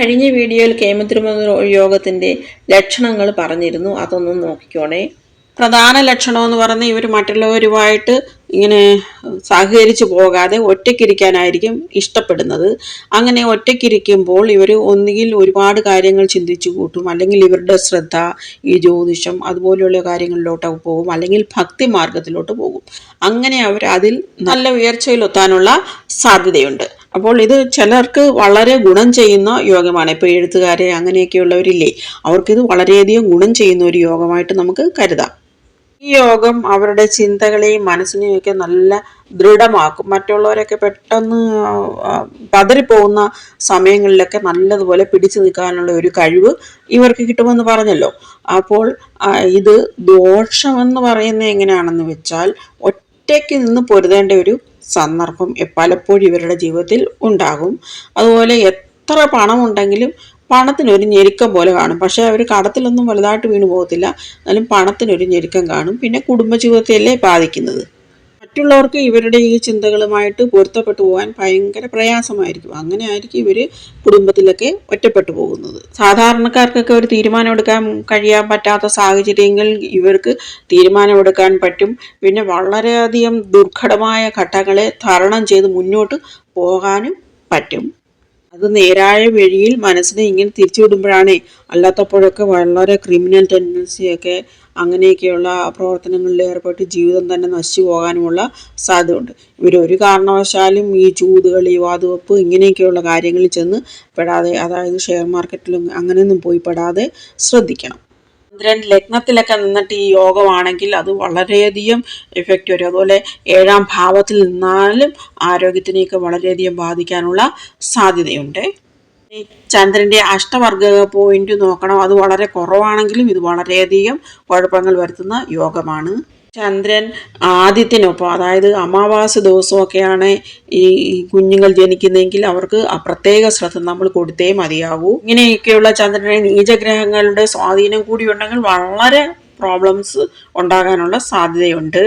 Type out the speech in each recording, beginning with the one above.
കഴിഞ്ഞ വീഡിയോയിൽ കേമത്തിരുമ യോഗത്തിന്റെ ലക്ഷണങ്ങൾ പറഞ്ഞിരുന്നു. അതൊന്നും നോക്കിക്കോണേ. പ്രധാന ലക്ഷണം എന്ന് പറഞ്ഞാൽ ഇവർ മറ്റുള്ളവരുമായിട്ട് ഇങ്ങനെ സഹകരിച്ചു പോകാതെ ഒറ്റയ്ക്കിരിക്കാനായിരിക്കും ഇഷ്ടപ്പെടുന്നത്. അങ്ങനെ ഒറ്റയ്ക്കിരിക്കുമ്പോൾ ഇവർ ഒന്നുകിൽ ഒരുപാട് കാര്യങ്ങൾ ചിന്തിച്ചു കൂട്ടും. അല്ലെങ്കിൽ ഇവരുടെ ശ്രദ്ധ ഈ ജ്യോതിഷം അതുപോലെയുള്ള കാര്യങ്ങളിലോട്ട് പോകും. അല്ലെങ്കിൽ ഭക്തി മാർഗത്തിലോട്ട് പോകും. അങ്ങനെ അവർ അതിൽ നല്ല ഉയർച്ചയിലെത്താനുള്ള സാധ്യതയുണ്ട്. അപ്പോൾ ഇത് ചിലർക്ക് വളരെ ഗുണം ചെയ്യുന്ന യോഗമാണ്. ഇപ്പോൾ എഴുത്തുകാരെ അങ്ങനെയൊക്കെയുള്ളവരില്ലേ അവർക്കിത് വളരെയധികം ഗുണം ചെയ്യുന്ന ഒരു യോഗമായിട്ട് നമുക്ക് കരുതാം. ഈ യോഗം അവരുടെ ചിന്തകളെയും മനസ്സിനെയും ഒക്കെ നല്ല ദൃഢമാക്കും. മറ്റുള്ളവരൊക്കെ പെട്ടെന്ന് പതറിപ്പോകുന്ന സമയങ്ങളിലൊക്കെ നല്ലതുപോലെ പിടിച്ചു നിൽക്കാനുള്ള ഒരു കഴിവ് ഇവർക്ക് കിട്ടുമെന്ന് പറഞ്ഞല്ലോ. അപ്പോൾ ഇത് ദോഷമെന്ന് പറയുന്നത് എങ്ങനെയാണെന്ന് വെച്ചാൽ ഒറ്റയ്ക്ക് നിന്ന് പൊരുതേണ്ട ഒരു സന്ദർഭം പലപ്പോഴും ഇവരുടെ ജീവിതത്തിൽ ഉണ്ടാകും. അതുപോലെ എത്ര പണമുണ്ടെങ്കിലും പണത്തിനൊരു ഞെരുക്കം പോലെ കാണും. പക്ഷേ അവർ കടത്തിലൊന്നും വലുതായിട്ട് വീണു പോകത്തില്ല. എന്നാലും പണത്തിനൊരു ഞെരുക്കം കാണും. പിന്നെ കുടുംബജീവിതത്തെയല്ലേ ബാധിക്കുന്നത്? മറ്റുള്ളവർക്ക് ഇവരുടെ ഈ ചിന്തകളുമായിട്ട് പൊരുത്തപ്പെട്ടു പോകാൻ ഭയങ്കര പ്രയാസമായിരിക്കും. അങ്ങനെ ആയിരിക്കും ഇവർ കുടുംബത്തിലൊക്കെ ഒറ്റപ്പെട്ടു പോകുന്നത്. സാധാരണക്കാർക്കൊക്കെ ഒരു തീരുമാനമെടുക്കാൻ കഴിയാൻ പറ്റാത്ത സാഹചര്യങ്ങളിൽ ഇവർക്ക് തീരുമാനമെടുക്കാൻ പറ്റും. പിന്നെ വളരെയധികം ദുർഘടമായ ഘട്ടങ്ങളെ തരണം ചെയ്ത് മുന്നോട്ട് പോകാനും പറ്റും. അത് നേരായ വഴിയിൽ മനസ്സിനെ ഇങ്ങനെ തിരിച്ചുവിടുമ്പോഴാണേ അല്ലാത്തപ്പോഴൊക്കെ വളരെ ക്രിമിനൽ ടെൻഡൻസിയൊക്കെ അങ്ങനെയൊക്കെയുള്ള പ്രവർത്തനങ്ങളിൽ ഏർപ്പെട്ട് ജീവിതം തന്നെ നശിച്ചു പോകാനുമുള്ള സാധ്യതയുണ്ട്. ഇവരൊരു കാരണവശാലും ഈ ചൂതുകളി വാതുവെപ്പ് ഇങ്ങനെയൊക്കെയുള്ള കാര്യങ്ങളിൽ ചെന്ന് പെടാതെ അതായത് ഷെയർ മാർക്കറ്റിലും അങ്ങനെയൊന്നും പോയി പെടാതെ ശ്രദ്ധിക്കണം. ചന്ദ്രൻ ലഗ്നത്തിലൊക്കെ നിന്നിട്ട് ഈ യോഗമാണെങ്കിൽ അത് വളരെയധികം എഫക്റ്റ് വരും. അതുപോലെ ഏഴാം ഭാവത്തിൽ നിന്നാലും ആരോഗ്യത്തിനെയൊക്കെ വളരെയധികം ബാധിക്കാനുള്ള സാധ്യതയുണ്ട്. ചന്ദ്രന്റെ അഷ്ടവർഗ പോയിന്റ് നോക്കണം. അത് വളരെ കുറവാണെങ്കിലും ഇത് വളരെയധികം കുഴപ്പങ്ങൾ വരുത്തുന്ന യോഗമാണ്. ചന്ദ്രൻ ആദ്യത്തിനൊപ്പം അതായത് അമാവാസ ദിവസമൊക്കെയാണ് ഈ കുഞ്ഞുങ്ങൾ ജനിക്കുന്നതെങ്കിൽ അവർക്ക് പ്രത്യേക ശ്രദ്ധ നമ്മൾ കൊടുത്തേ മതിയാകൂ ഇങ്ങനെയൊക്കെയുള്ള ചന്ദ്രനെ നീചഗ്രഹങ്ങളുടെ സ്വാധീനം കൂടി ഉണ്ടെങ്കിൽ വളരെ പ്രോബ്ലംസ് ഉണ്ടാകാനുള്ള സാധ്യതയുണ്ട്.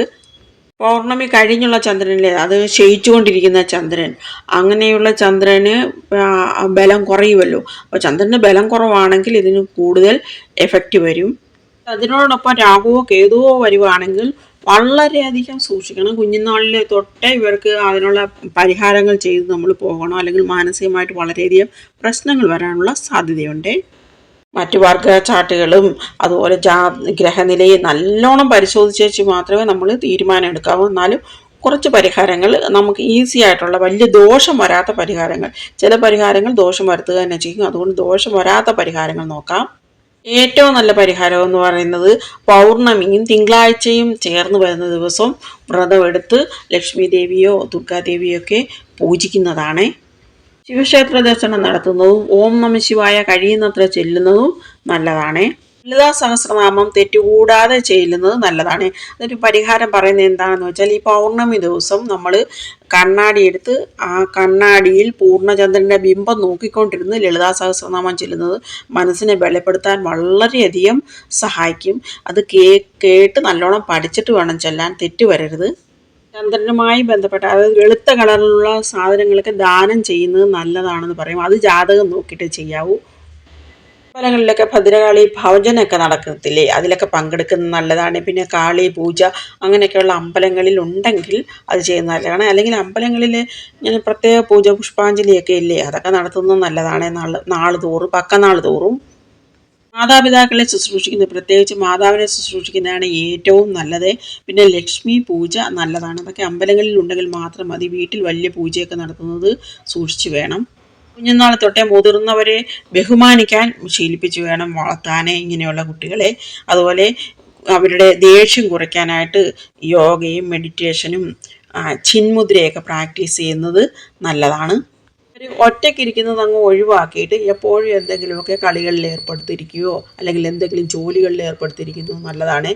പൗർണമി കഴിഞ്ഞുള്ള ചന്ദ്രനിലെ അത് ക്ഷയിച്ചുകൊണ്ടിരിക്കുന്ന ചന്ദ്രൻ. അങ്ങനെയുള്ള ചന്ദ്രന് ബലം കുറയുമല്ലോ. അപ്പോൾ ചന്ദ്രന് ബലം കുറവാണെങ്കിൽ ഇതിന് കൂടുതൽ എഫക്റ്റ് വരും. അതിനോടൊപ്പം രാഹുവോ കേതുവോ വരുവാണെങ്കിൽ വളരെയധികം സൂക്ഷിക്കണം. കുഞ്ഞുനാളിലെ തൊട്ടേ ഇവർക്ക് അതിനുള്ള പരിഹാരങ്ങൾ ചെയ്ത് നമ്മൾ പോകണം. അല്ലെങ്കിൽ മാനസികമായിട്ട് വളരെയധികം പ്രശ്നങ്ങൾ വരാനുള്ള സാധ്യതയുണ്ട്. മറ്റു വർഗ ചാർട്ടുകളും അതുപോലെ ജാ ഗ്രഹനിലയെ നല്ലോണം പരിശോധിച്ചേച്ച് മാത്രമേ നമ്മൾ തീരുമാനം എടുക്കാവൂ. എന്നാലും കുറച്ച് പരിഹാരങ്ങൾ നമുക്ക് ഈസി ആയിട്ടുള്ള വലിയ ദോഷം വരാത്ത പരിഹാരങ്ങൾ. ചില പരിഹാരങ്ങൾ ദോഷം വരുത്തുക തന്നെ ചെയ്യും. അതുകൊണ്ട് ദോഷം വരാത്ത പരിഹാരങ്ങൾ നോക്കാം. ഏറ്റവും നല്ല പരിഹാരം എന്ന് പറയുന്നത് പൗർണമിയും തിങ്കളാഴ്ചയും ചേർന്ന് വരുന്ന ദിവസം വ്രതമെടുത്ത് ലക്ഷ്മി ദേവിയോ ദുർഗാദേവിയോ ഒക്കെ പൂജിക്കുന്നതാണ്. ശിവക്ഷേത്ര ദർശനം നടത്തുന്നതും ഓം നമ ശിവായ കഴിയുന്നത്ര ചെല്ലുന്നതും നല്ലതാണ്. ലളിതാ സഹസ്രനാമം തെറ്റുകൂടാതെ ചെല്ലുന്നത് നല്ലതാണ്. അതൊരു പരിഹാരം പറയുന്നത് എന്താണെന്ന് വെച്ചാൽ ഈ പൗർണമി ദിവസം നമ്മൾ കണ്ണാടി എടുത്ത് ആ കണ്ണാടിയിൽ പൂർണചന്ദ്രന്റെ ബിംബം നോക്കിക്കൊണ്ടിരുന്ന് ലളിതാ സഹസ്രനാമം ചെല്ലുന്നത് മനസ്സിനെ ബലപ്പെടുത്താൻ വളരെയധികം സഹായിക്കും. അത് കേ കേട്ട് നല്ലോണം പഠിച്ചിട്ട് വേണം ചെല്ലാൻ. തെറ്റ് വരരുത്. ചന്ദ്രനുമായി ബന്ധപ്പെട്ട അതായത് വെളുത്ത കളറിലുള്ള സാധനങ്ങളൊക്കെ ദാനം ചെയ്യുന്നത് നല്ലതാണെന്ന് പറയും. അത് ജാതകം നോക്കിയിട്ട് ചെയ്യാവൂ. സ്ഥലങ്ങളിലൊക്കെ ഭദ്രകാളി ഭവജനൊക്കെ നടക്കത്തില്ലേ? അതിലൊക്കെ പങ്കെടുക്കുന്നത് നല്ലതാണ്. പിന്നെ കാളി പൂജ അങ്ങനെയൊക്കെയുള്ള അമ്പലങ്ങളിൽ ഉണ്ടെങ്കിൽ അത് ചെയ്യുന്നത് നല്ലതാണ്. അല്ലെങ്കിൽ അമ്പലങ്ങളിൽ ഇങ്ങനെ പ്രത്യേക പൂജ പുഷ്പാഞ്ജലിയൊക്കെ ഇല്ലേ? അതൊക്കെ നടത്തുന്നത് നല്ലതാണ്. നാൾ നാൾ തോറും പക്കനാൾ തോറും. മാതാപിതാക്കളെ ശുശ്രൂഷിക്കുന്നത് പ്രത്യേകിച്ച് മാതാവിനെ ശുശ്രൂഷിക്കുന്നതാണ് ഏറ്റവും നല്ലത്. പിന്നെ ലക്ഷ്മി പൂജ നല്ലതാണ്. അതൊക്കെ അമ്പലങ്ങളിൽ ഉണ്ടെങ്കിൽ മാത്രം മതി. വീട്ടിൽ വലിയ പൂജയൊക്കെ നടത്തുന്നത് സൂക്ഷിച്ചു വേണം. കുഞ്ഞുനാൾ തൊട്ടേ മുതിർന്നവരെ ബഹുമാനിക്കാൻ ശീലിപ്പിച്ചു വേണം വളർത്താനേ ഇങ്ങനെയുള്ള കുട്ടികളെ. അതുപോലെ അവരുടെ ദേഷ്യം കുറയ്ക്കാനായിട്ട് യോഗയും മെഡിറ്റേഷനും ചിന്മുദ്രയൊക്കെ പ്രാക്ടീസ് ചെയ്യുന്നത് നല്ലതാണ്. ഒറ്റയ്ക്കിരിക്കുന്നത് അങ്ങ് ഒഴിവാക്കിയിട്ട് എപ്പോഴും എന്തെങ്കിലുമൊക്കെ കളികളിൽ ഏർപ്പെടുത്തിയിരിക്കുകയോ അല്ലെങ്കിൽ എന്തെങ്കിലും ജോലികളിൽ ഏർപ്പെടുത്തിയിരിക്കുന്നത് നല്ലതാണ്.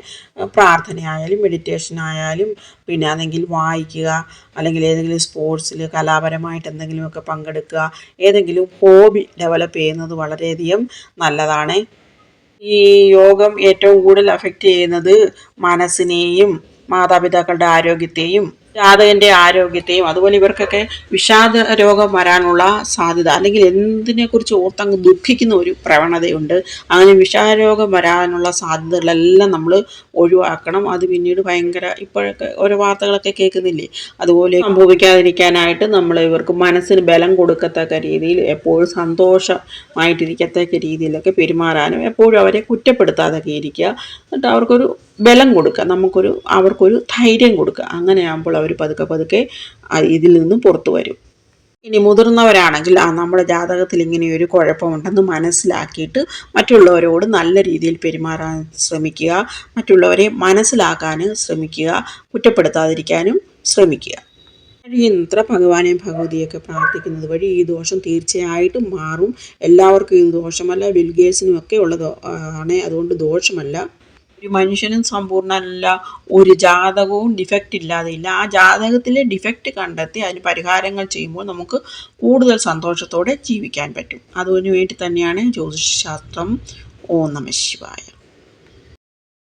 പ്രാർത്ഥനയായാലും മെഡിറ്റേഷൻ ആയാലും പിന്നെ അതെങ്കിൽ വായിക്കുക അല്ലെങ്കിൽ ഏതെങ്കിലും സ്പോർട്സിൽ കലാപരമായിട്ട് എന്തെങ്കിലുമൊക്കെ പങ്കെടുക്കുക ഏതെങ്കിലും ഹോബി ഡെവലപ്പ് ചെയ്യുന്നത് വളരെയധികം നല്ലതാണ്. ഈ യോഗം ഏറ്റവും കൂടുതൽ അഫക്റ്റ് ചെയ്യുന്നത് മനസ്സിനെയും മാതാപിതാക്കളുടെ ആരോഗ്യത്തെയും ജാതകന്റെ ആരോഗ്യത്തെയും അതുപോലെ ഇവർക്കൊക്കെ വിഷാദ രോഗം വരാനുള്ള സാധ്യത അല്ലെങ്കിൽ എന്തിനെ കുറിച്ച് ഓർത്തങ്ങ് ദുഃഖിക്കുന്ന ഒരു പ്രവണതയുണ്ട്. അങ്ങനെ വിഷാദ രോഗം വരാനുള്ള സാധ്യതകളെല്ലാം നമ്മൾ ഒഴിവാക്കണം. അത് പിന്നീട് ഭയങ്കര ഇപ്പോഴൊക്കെ ഓരോ വാർത്തകളൊക്കെ കേൾക്കുന്നില്ലേ? അതുപോലെ സംഭവിക്കാതിരിക്കാനായിട്ട് നമ്മൾ ഇവർക്ക് മനസ്സിന് ബലം കൊടുക്കത്തക്ക രീതിയിൽ എപ്പോഴും സന്തോഷമായിട്ടിരിക്കത്തക്ക രീതിയിലൊക്കെ പെരുമാറാനും എപ്പോഴും അവരെ കുറ്റപ്പെടുത്താതൊക്കെ ഇരിക്കുക. എന്നിട്ട് അവർക്കൊരു ബലം കൊടുക്കുക. നമുക്കൊരു അവർക്കൊരു ധൈര്യം കൊടുക്കുക. അങ്ങനെയാകുമ്പോൾ അവർ പതുക്കെ പതുക്കെ ഇതിൽ നിന്നും പുറത്തു വരും. ഇനി മുതിർന്നവരാണെങ്കിൽ ആ നമ്മുടെ ജാതകത്തിൽ ഇങ്ങനെയൊരു കുഴപ്പമുണ്ടെന്ന് മനസ്സിലാക്കിയിട്ട് മറ്റുള്ളവരോട് നല്ല രീതിയിൽ പെരുമാറാൻ ശ്രമിക്കുക മറ്റുള്ളവരെ മനസ്സിലാക്കാനും ശ്രമിക്കുക കുറ്റപ്പെടുത്താതിരിക്കാനും ശ്രമിക്കുക. കഴിയുന്നത്ര ഭഗവാനെയും ഭഗവതിയൊക്കെ പ്രാർത്ഥിക്കുന്നത് വഴി ഈ ദോഷം തീർച്ചയായിട്ടും മാറും. എല്ലാവർക്കും ഇത് ദോഷമല്ല ബിൽഗേഴ്സിനും ഒക്കെ ഉള്ളത് ആണ്. അതുകൊണ്ട് ദോഷമല്ല. ഒരു മനുഷ്യനും സമ്പൂർണല്ല ഒരു ജാതകവും ഡിഫക്റ്റ് ഇല്ലാതെ ഇല്ല ആ ജാതകത്തിലെ ഡിഫക്റ്റ് കണ്ടെത്തി അതിന് പരിഹാരങ്ങൾ ചെയ്യുമ്പോൾ നമുക്ക് കൂടുതൽ സന്തോഷത്തോടെ ജീവിക്കാൻ പറ്റും. അതിനു വേണ്ടി തന്നെയാണ് ജ്യോതിഷശാസ്ത്രം ഓം നമ ശിവായ.